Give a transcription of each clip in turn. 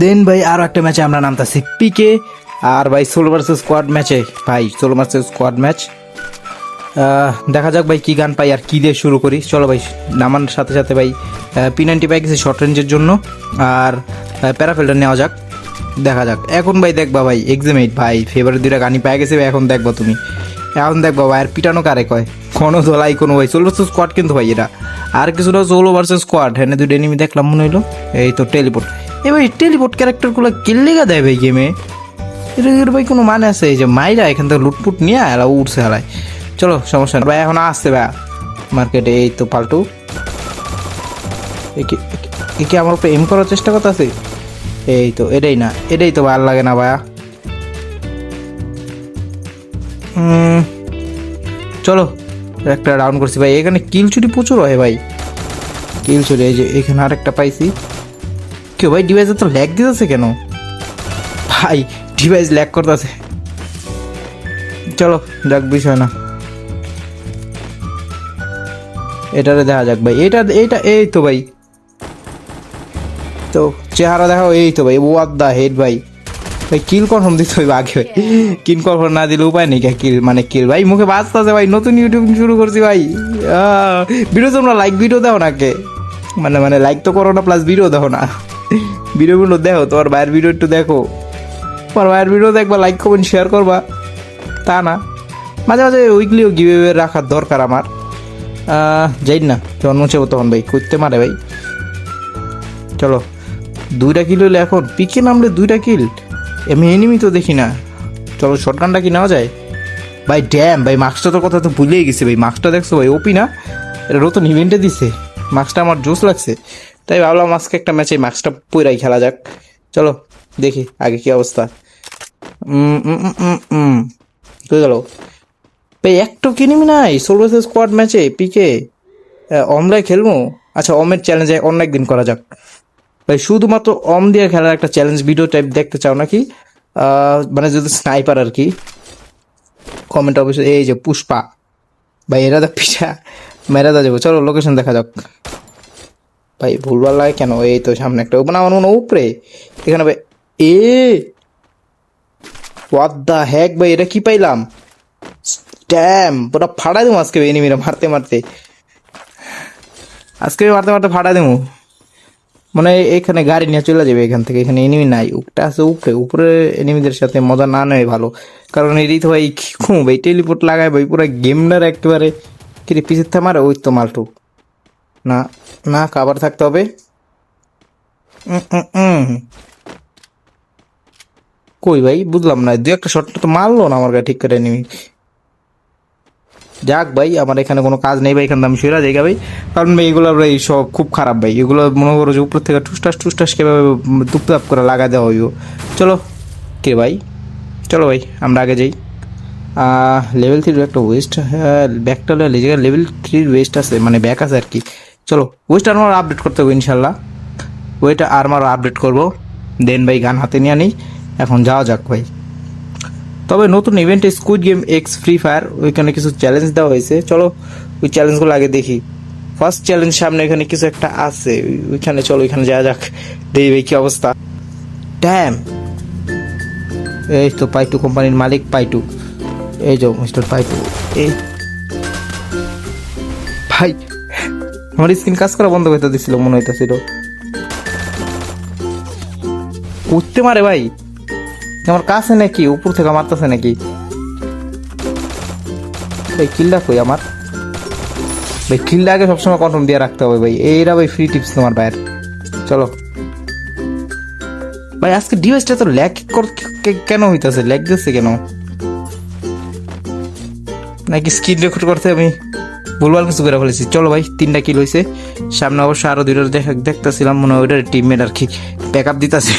দেন ভাই আরও একটা ম্যাচে আমরা নামতাছি। পিকে আর ভাই সোলো ভার্সেস স্কোয়াড ম্যাচে ভাই সোলো ভার্সেস স্কোয়াড ম্যাচ দেখা যাক ভাই কি গান পাই আর কি দিয়ে শুরু করি। চলো ভাই নামার সাথে সাথে ভাই পি নাইনটি পাই গেছি শর্ট রেঞ্জের জন্য। আর প্যারাফিল্টার নেওয়া যাক। দেখা যাক। এখন ভাই দেখবা ভাই এক্সামেট ভাই ফেভারিট দুইটা গানই পাই গেছে ভাই, এখন দেখবা তুমি। এখন দেখবা ভাই আর পিটানো কারে কয়? কোনো দোলাই কোনো ভাই। সোলো ভার্সেস স্কোয়াড কিন্তু ভাই এটা। আর কিছুটা সোলো ভার্সেস স্কোয়াড হ্যাঁ দুটো এনিমি দেখলাম মনে হইল। এই তো টেলিপোর্ট এ ভাই টেলিপোর্ট ক্যারেক্টারগুলো কিল্লেগা দেয় ভাই গেমে এটা এর ভাই কোনো মানে আছে? এই যে মাইরা এখান থেকে লুটপুট নিয়ে এরা উঠছে হারায় চলো, সমস্যা ভাই, এখন আসছে ভাই। মার্কেটে এই তো পাল্টু। এ কি- আমার উপরে এম করার চেষ্টা করতেছে? এই তো, এটাই না। এটাই তো ভালো লাগে না ভাইয়া। চলো, একটা রাউন্ড করছি। ভাই, এখানে কিল চুরি প্রচুর হয় ভাই। কিল চুরি, এই যে এখানে আরেকটা পাইছি। কেউ ভাই ডিভাইসে তো ল্যাগ দিতেছে কেন? ভাই ডিভাইস ল্যাগ করতেছে। চলো যাক বিষয় না। এটারে দেখা যাক ভাই, এটা এইটা এই তো ভাই। তো চেহারা দেখাও এই তো ভাই ওয়াট দা হেড ভাই। ভাই কিল কনফার্ম দিতে হইবে আগে ভাই। কিল কনফার্ম না দিলে উপায় নেই কিল মানে কিল ভাই, মুখে বাঁচতেছে ভাই, নতুন ইউটিউব শুরু করছি ভাই। ভিডিও তোমরা লাইক ভিডিও দাও না কে? মানে মানে লাইক তো করো না প্লাস ভিডিও দেখো না। ভিডিওগুলো দেখো, তোমার ভাইয়ের ভিডিও একটু দেখো। তোমার ভাইয়ের ভিডিও দেখবা লাইক কমেন্ট শেয়ার করবা। তা না। মাঝে মাঝে উইকলিও গিভে রাখার দরকার আমার। যাই না, জন্ম তখন ভাই? করতে মারে ভাই। চলো, দুইটা কিল হলে এখন পিকে নামলে দুইটা কিল এমনি এনিমি তো দেখি না। চলো শর্টগানটা কি নেওয়া যায়? ভাই ড্যাম ভাই মাস্কটা তো কথা তো ভুলেই গেছি ভাই। মাস্কটা দেখছ ভাই ওপি না? এটা নতুন ইভেন্টে দিছে। মাস্কটা আমার জোস লাগছে। তাই ভাবলাম আজকে একটা ম্যাচে মাস্কটা পুরাই খেলা যাক। চলো, দেখি আগে কি অবস্থা। ভাই একটু কিনিমি নাই? সোলো স্কোয়াড ম্যাচে পিকে অমরাই খেলব? আচ্ছা অমের চ্যালেঞ্জে অন্য একদিন করা যাক। ভাই, শুধুমাত্র অম দিয়ে খেলার একটা চ্যালেঞ্জ ভিডিও টাইপ দেখতে চাও নাকি? মানে যদি স্নাইপার আর কি। কমেন্ট অবশ্যই এই যে পুষ্পা। ভাই, এরা দা পিঠা। মেরা দা যাব। চলো লোকেশন দেখা যাক। ভাই, ভুলবার লাগে কেন? এই তো সামনে একটা মানে আমার মনে উপরে। এখানে ভাই, এ! হোয়াট দ্য হ্যাক ভাই, এটা কি পাইলাম? ড্যাম পুরো ফাড়া দেবো আজকে এনিমিরা মারতে মারতে। আজকে মারতে মারতে ফাড়া দেবো। মানে এখানে গাড়ি নিয়ে চলে যাবে এখান থেকে, এখানে এনিমি নাই। উপটা আছে উপরে উপরে এনিমিদের সাথে মজা না নেয় ভালো। কারণ এরই তো ভাই কি ভাই টেলিপোর্ট লাগায় ভাই, পুরো গেমটার একেবারে। কিরে পিছের থেকে মারে, ওই তো মালটু। না না কাবার থাকতে হবে। কই ভাই, বুঝলাম না দু একটা শট তো মারলো না আমার গায়ে ঠিক করে এনিমি যাক ভাই, আমার এখানে কোনো কাজ নেই ভাই, এখানে আমি সেরা জায়গা ভাই। কারণ ভাই, এগুলো ভাই, সব খুব খারাপ ভাই। এগুলো মনে করো যে উপর থেকে টুসটাস টুসটাস কীভাবে দুপদাপ করে লাগা দেওয়া হইব। চলো, কে ভাই? চলো ভাই, আমরা আগে যাই। লেভেল থ্রির একটা ওয়েস্ট হ্যাঁ ব্যাকটা লেভেল থ্রির ওয়েস্ট আছে মানে ব্যাক আছে আর কি। চলো ওয়েস্ট আর্মার আপডেট করতে হবে ইনশাল্লাহ। ওয়েটা আর্মার আপডেট করব। দেন ভাই, গান হাতে নিয়ে নিই এখন যাওয়া যাক ভাই। তবে নতুন ইভেন্টে squid game X free fire ওইখানে কিছু চ্যালেঞ্জ দেওয়া হয়েছে। চলো, ওই চ্যালেঞ্জগুলো আগে দেখি। ফার্স্ট চ্যালেঞ্জ সামনে এখানে কিছু একটা আছে। ওইখানে চলো, ওইখানে যাওয়া যাক। দেখি ভাই কি অবস্থা। ড্যাম এই তো পাইটু কোম্পানির মালিক পাইটু। এই যে মিস্টার পাইটু। এই। ভাই আমার স্ক্রিন কাজ করা বন্ধ করতে দিছিল মনে হইতেছিল। উঠতে মারে ভাই। আমার কাছে নাকি, উপর থেকে মারতেছে নাকি? ভাই কিল্লা কই আমার? ভাই কিল্লা আগে সবসময় কনফার্ম দিয়ে রাখতে হবে ভাই। এইরা ভাই ফ্রি টিপস তোমার ভাইয়ের। চলো। ভাই, আজকে ডিভাইসটা তো ল্যাগ কেন হইতাছে? ল্যাগ দিচ্ছে কেন? নাকি স্ক্রিন রেকর্ড করতে আমি ভুলভাল কিছু করে ফেলেছি। চলো ভাই তিনটা কিল হয়েছে সামনে অবশ্য আরও দুইটা দেখা দেখতেছিলাম মনে হয় ওইটার টিমমেট আর কি ব্যাক আপ দিতেছে।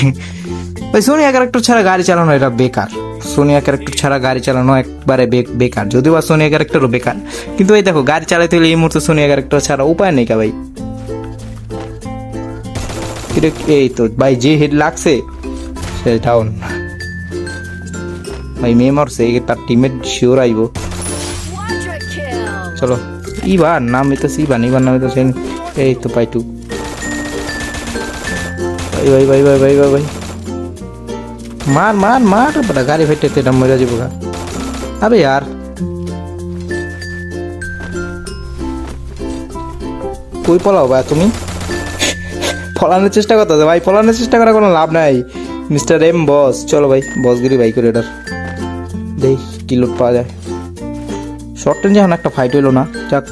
ভাই সোনিয়া ক্যারেক্টার ছাড়া গাড়ি চালানো এটা বেকার। সোনিয়া ক্যারেক্টার ছাড়া গাড়ি চালানো একবারে বেকার। যদিও বা সোনিয়া ক্যারেক্টারও বেকার। কিন্তু এই দেখো গাড়ি চালাতে হলে এই মুহূর্তে সোনিয়া ক্যারেক্টার ছাড়া উপায় নেই কা ভাই। এই তো ভাই যে হেড লাগছে সে ডাউন ভাই মেয়ে মরছে তার টিমের শিওর আইব। চলো। ইবার, নাম হইতেছে ইবার ইবার নাম হইতেছে এই তো পাইটু। ভাই ভাই ভাই ভাই ভাই ভাই ভাই। মার মার মার, বড়, গাড়ি ফেটে তেটা মরে যাব গা। আবে यार কই পলাও ভাই তুমি? ফলানোর চেষ্টা করতে ভাই ফলানোর চেষ্টা করার কোনো লাভ নাই। মিস্টার এম বস, চলো ভাই, বসগিরি ভাই করে এটার। দেখ কি লুট পাওয়া যায়। শর্ট রেঞ্জ এখন একটা ফাইট হইল না, যাক।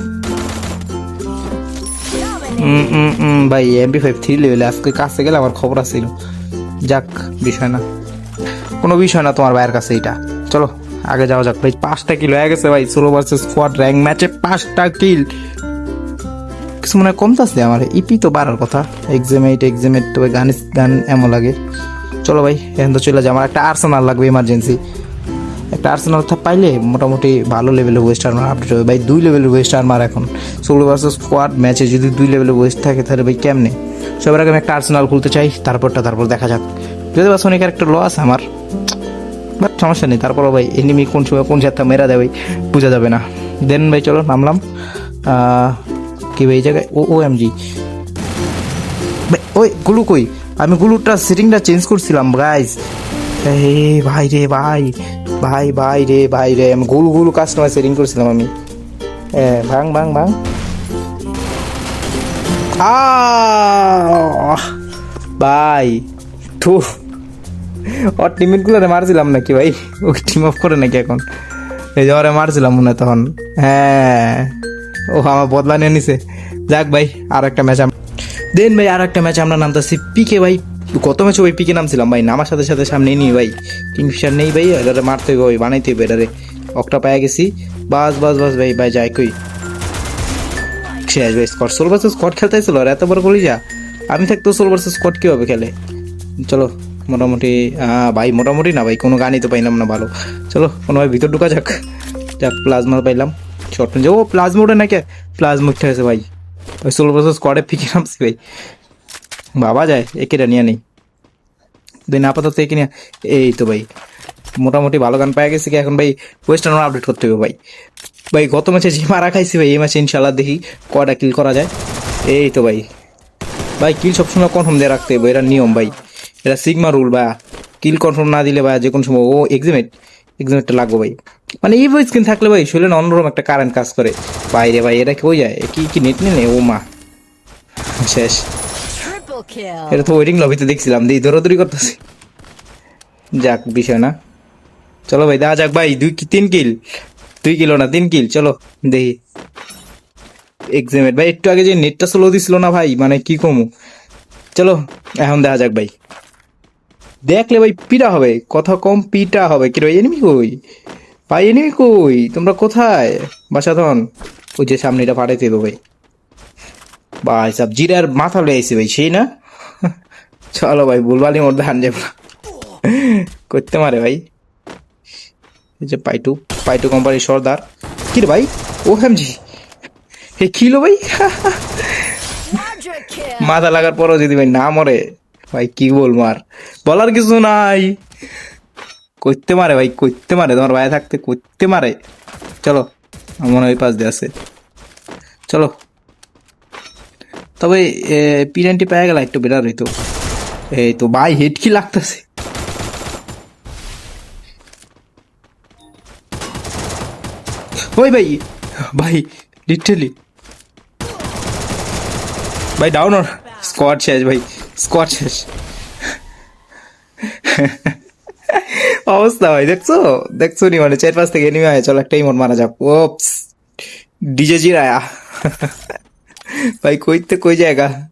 ভাই এমপি ফাইভ থ্রি লেভেলে আজকে কাছে গেলে আমার খবর আসছিল যাক, বিষয় না। কোনো বিষয় না তোমার ভাইয়ের কাছে এটা চলো, আগে যাওয়া যাক। ভাই, পাঁচটা কিল হয়ে গেছে ভাই সোলো ভার্সেস স্কোয়াড র্যাঙ্ক ম্যাচে পাঁচটা কিল কিছু মনে হয় কমতাছে আমার। ইপি তো বাড়ার কথা। এক্সাম এইট এক্সাম এইট তবে গান গান এমন লাগে। চলো ভাই, এখন তো চলে যাও। আমার একটা আর্সেনাল লাগবে ইমার্জেন্সি একটা আর্সেনাল পাইলে মোটামুটি ভালো লেভেলের ওয়েস্ট আর্মার আপডেট হবে। ভাই, দুই লেভেলের ওয়েস্ট আর্মার এখন। সোলো ভার্সেস স্কোয়াড ম্যাচে যদি দুই লেভেলের ওয়েস্ট থাকে, তাহলে ভাই কেমনে? সবার আগে আমি একটা আর্সেনাল খুলতে চাই, তারপরটা তারপর দেখা যাক। যদি বা সোনিকের একটা লস আমার, বাট সমস্যা নেই। তারপরও ভাই এনিমি কোন সময় কোন জাতটা মেরা দেয় ভাই, বোঝা যাবে না। দেন ভাই চলো, নামলাম। কি ভাই এই জায়গায়? ও ও এম জি ওই, গুলু কই? আমি গুলুটা সেটিংটা চেঞ্জ করছিলাম গাইজ এই, ভাই রে, ভাই। ভাই ভাই রে ভাই রে আমি গুল গুলু কাস্টমার সেটিং করছিলাম আমি। এ, ভাং ভাং আহ! ভাই তো ওর টিমমেটগুলো মারছিলাম নাকি ভাই? ওকে টিম অফ করে নাকি এখন? এই যে মারছিলাম মনে হয় তখন। হ্যাঁ। ও আমার বদলা নিয়ে নিছে। যাক ভাই আর একটা ম্যাচ দেন ভাই আর একটা ম্যাচ আমরা নামতেছি পিকে ভাই। কত ম্যাচে ওই পিকে নামছিলাম ভাই? নামার সাথে সাথে সামনে নিই ভাই। কিংফিশার নেই ভাই এটারে মারতে হবে ভাই বানাইতে হবে এটারে। অকটা পায়ে গেছি। বাস বাস বাস ভাই ভাই যাই কই? শেষ ভাই স্কট সোল ভার্সেস স্কট খেলতে ছিল আর এত বড় কলি যা। আমি থাকতো সোল ভার্সেস স্কট কীভাবে খেলে? চলো মোটামুটি আহ, ভাই মোটামুটি না ভাই কোনো গানই তো পাইলাম না ভালো। চলো কোনো ভাই ভিতর ঢুকা যাক। যাক প্লাজমা পাইলাম। শর্ট ও প্লাজমা ওটা নাকি? প্লাজমা উঠে আছে ভাই। ওই ষোলো বছর স্কোয়াডে পিকে নামছি ভাই। বাবা যায়, একেটা নিয়ে নেই। দিন আপাতত একে নিয়ে এই তো ভাই, মোটামুটি ভালো গান পাই গেছে কি? এখন ভাই ওয়েস্টার্ন আপডেট করতে হবে ভাই। ভাই, গত ম্যাচে যে মারা খাইছি ভাই, এই ম্যাচে ইনশাল্লাহ দেখি কটা কিল করা যায়। এই তো ভাই। ভাই কিল সবসময় কনফার্ম দিয়ে রাখতে হবে, এটা নিয়ম ভাই। এটা সিগমা রুল বা কিল কনফার্ম না দিলে ভাই যে কোনো সময়, ও এক্সিমেট এক্সিমেটটা লাগবে ভাই। মানে এই স্ক্রিন থাকলে ভাই, শরীরে অন্যরকম একটা কারেন্ট কাজ করে। বাইরে ভাই, এটা কেউ যায়? কি কি নেট নিয়ে ও মা। শেষ. এটা তো ওয়েটিং লবিতে দেখছিলাম, দিয়ে দৌড়াদৌড়ি করতেছি। যাক, বিষয় না। চলো ভাই, দেখা যাক ভাই, দুই তিন কিল দুই কিলো না, তিন কিল চলো, দেখি। এক্সামের ভাই, একটু আগে যে নেটটা স্লো দিছিল না ভাই মানে কি কমু। চলো, এখন দেখা যাক ভাই। দেখলে ভাই, পিটা হবে, কথা কম পিটা হবে। কি এনিমি কই? ভাই এনিমি কই? তোমরা কোথায়? বাসাধন ওই যে সামনেটা পাঠাইতে দেবো ভাই। ভাই সব জিরার মাথা লয়ে আইছে ভাই, সেই না? চলো ভাই বুলবালি মোর ধান যাব। করতে মারে ভাই। এই যে পাইটু পাইটু কোম্পানির সর্দার। কি রে ভাই? ও হেমজি হে খিলো ভাই? মাথা লাগার পরও যদি ভাই না মরে, ভাই কি বলব আর? বলার কিছু নাই। করতে মারে ভাই, করতে মারে। তোমার ভাই থাকতে করতে মারে। চলো, আমার মনে হয় ওই পাশ দিয়ে আছে। চলো। তবে পিরানটি পেয়ে গেল একটু বেটার হইতো। এই তো ভাই হেড কি লাগতেছে? ওই ভাই ভাই লিটারলি ভাই ডাউন ওর স্কোয়াড শেষ ভাই স্কোয়াড শেষ। অবস্থা ভাই, দেখছ? দেখছ নি মানে চার পাঁচ থেকে এনিমে আয় চল, একটাই মন মারা যাক। ওপস, ডিজে জিরায়া। ভাই কইতে কই জায়গা?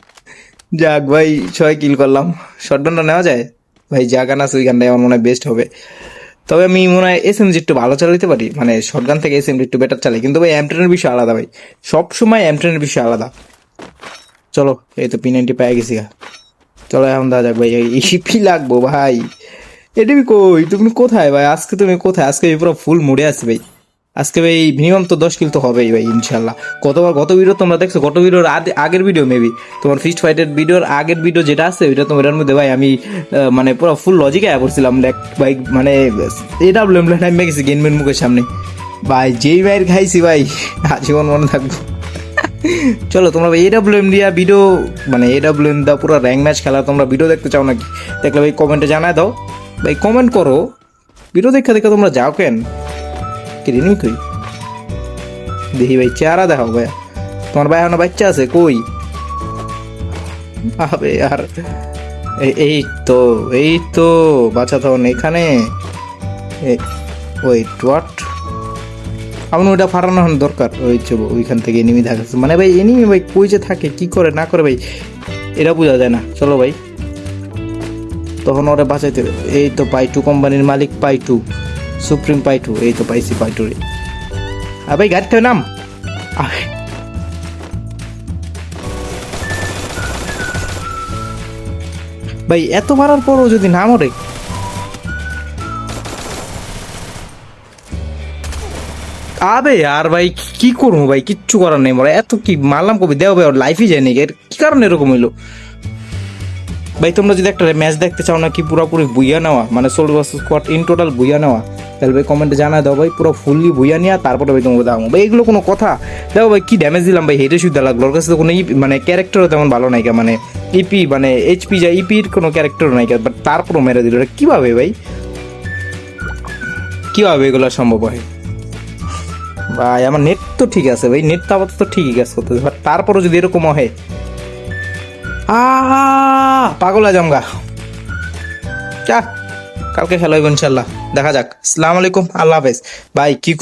যাক ভাই, ছয় কিল করলাম। শটডাউনটা নেওয়া যায়? ভাই গান আছে ওই আমার মনে হয় বেস্ট হবে। তবে আমি মনে হয় এস এমজি একটু ভালো চালাতে পারি। মানে শটগান থেকে এস এমজি একটু বেটার চালাই। কিন্তু ভাই এমটেনের বিষয় আলাদা ভাই। সব সময় এমটেনের বিষয় আলাদা। চলো, এই তো পি নাইনটি পেয়ে গেছি গা। চলো, এখন যাক ভাই ইপি লাগবো ভাই। এটা কই? তুমি কোথায় ভাই? আজকে তুমি কোথায়? আজকে পুরো ফুল মুড়ে আসবে ভাই। আজকে ভাই মিনিমাম তো দশ কিল তো হবেই ভাই ইনশাল্লাহ কতবার গত ভিডিও তোমরা দেখছ, গত ভিডিওর আগের ভিডিও মেবি তোমার ফিস্ট ফাইটের ভিডিওর আগের ভিডিও যেটা আছে, ওইটা তোমার মধ্যে ভাই আমি মানে পুরো ফুল লজিকে আয়া করছিলাম দেখ ভাই মানে এটা বললাম টাইম গেছি গেনমেন মুখের সামনে। ভাই, যেই ভাইয়ের খাইছি ভাই, আজীবন মনে থাকব। চলো, তোমরা ভাই এডাব্লিউএম দিয়া ভিডিও মানে এডাব্লিউএম দা পুরো র্যাঙ্ক ম্যাচ খেলা, তোমরা ভিডিও দেখতে চাও নাকি? দেখলে ভাই কমেন্টে জানায় দাও। ভাই কমেন্ট করো। ভিডিও দেখে দেখে তোমরা যাও কেন? কিরে নি তুই দেখি ভাই, চেহারা দেখাও ভাই তোমার ভাই এখনও বাচ্চা আছে, কই? আবে আর এই- তো, এই তো, বাচ্চা তখন এখানে। ওয়েট হোয়াট আমার ওইটা ফাটানো দরকার। ওই ওইখান থেকে এনিমি দেখাচ্ছে মানে ভাই এনিমি ভাই কই যে থাকে, কি করে, না করে ভাই, এটা বোঝা যায় না। চলো ভাই। তখন ওরা বাঁচাইতে এই তো পাইটু কোম্পানির মালিক পাইটু। সুপ্রিম পাইটু এই তো পাইছি পাইটু রে আর ভাই গাড়ি থেকে নাম। ভাই এত মারার পরও যদি না মরে আবে আর ভাই কি করব ভাই কিচ্ছু করার নেই মরে এত কি মারলাম কবি দেও ভাই ওর লাইফই যায়নি এর কি কারণে এরকম হইল ভাই, তোমরা যদি একটা ম্যাচ দেখতে চাও না কি পুরোপুরি বুইয়া নেওয়া মানে solo squad in total booyah নেওয়া, তাহলে ভাই কমেন্টে জানা দাও ভাই, পুরো ফুললি বুইয়া নেওয়া তারপরে ভাই তোমাকে দাও ভাই, এগুলো কোনো কথা? দেখো ভাই, কি ড্যামেজ দিলাম ভাই, হেঁটে শুদ্ধ লাগল। ওর কাছে তো কোনো EP মানে ক্যারেক্টারও তেমন ভালো নাই মানে ইপি মানে এইচপি যা ইপির কোনো ক্যারেক্টারও নাই বাট তারপরও মেরে দিল। এটা কীভাবে ভাই? কীভাবে এগুলো সম্ভব হয়? ভাই, আমার নেট তো ঠিক আছে ভাই নেট তো আপাতত ঠিকই কাজ করতেছে বাট তারপরও যদি এরকম হয় পাগল আজমগা চা কালকে খেলা ইনশাল্লাহ। দেখা যাক। আসসালামু আলাইকুম আল্লাহ হাফেজ। বাই কি